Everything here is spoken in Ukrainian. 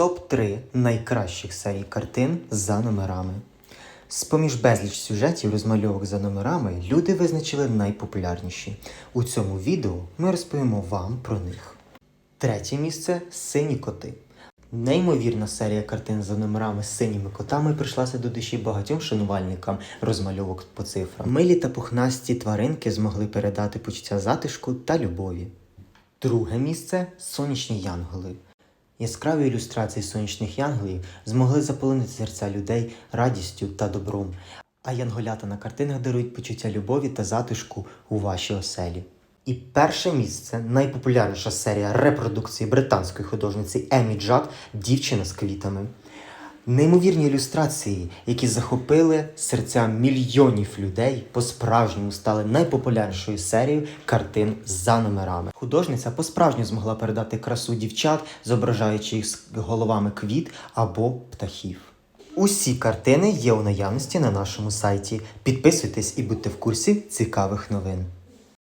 Топ-3 найкращих серій картин за номерами. З-поміж безліч сюжетів розмальовок за номерами люди визначили найпопулярніші. У цьому відео ми розповімо вам про них. Третє місце сині коти. Неймовірна серія картин за номерами з синіми котами прийшлася до душі багатьом шанувальникам розмальовок по цифрам. Милі та пухнасті тваринки змогли передати почуття затишку та любові. Друге місце сонячні янголи. Яскраві ілюстрації сонячних янголів змогли заполонити серця людей радістю та добром, а янголята на картинах дарують почуття любові та затишку у вашій оселі. І перше місце найпопулярніша серія репродукції британської художниці Емі Джад Дівчина з квітами. Неймовірні ілюстрації, які захопили серця мільйонів людей, по-справжньому стали найпопулярнішою серією картин за номерами. Художниця по-справжньому змогла передати красу дівчат, зображаючи їх з головами квіт або птахів. Усі картини є у наявності на нашому сайті. Підписуйтесь і будьте в курсі цікавих новин.